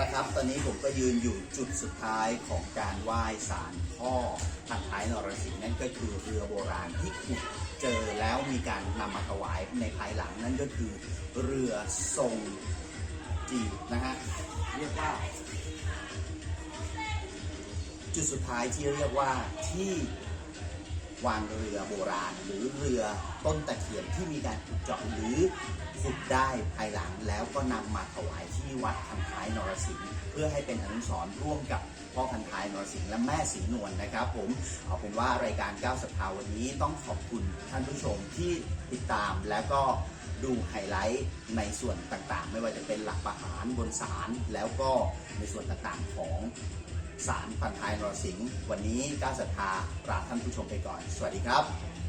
ละครับ ตอนนี้ผมก็ยืนอยู่จุดสุดท้ายของการไหว้ศาลพ่อพันท้ายนรสิงห์นั่นก็คือเรือโบราณที่ขุดเจอแล้วมีการนำมาถวายในภายหลังนั่นก็คือเรือทรงจีบนะฮะเรียกว่า จุดสุดท้ายที่เรียกว่าที่ วางเรือโบราณ หรือเรือต้นตะเคียนที่มีการขุดเจาะหรือขุดได้ภายหลังแล้วก็นำมาถวายที่วัดพันท้ายนรสิงห์เพื่อให้เป็นอนุสรณ์ร่วมกับพ่อพันท้ายนรสิงห์และแม่สีนวลนะครับ ผมเอาเป็นว่ารายการก้าวสภาวันนี้ต้องขอบคุณท่านผู้ชมที่ติดตามแล้วก็ดูไฮไลท์ในส่วนต่างๆ ไม่ว่าจะเป็นหลักประหารบนศาลแล้วก็ในส่วนต่างๆของ สารพันท้ายนรสิงห์วันนี้ก้าวศรัทธาลาท่านผู้ชมไปก่อน สวัสดีครับ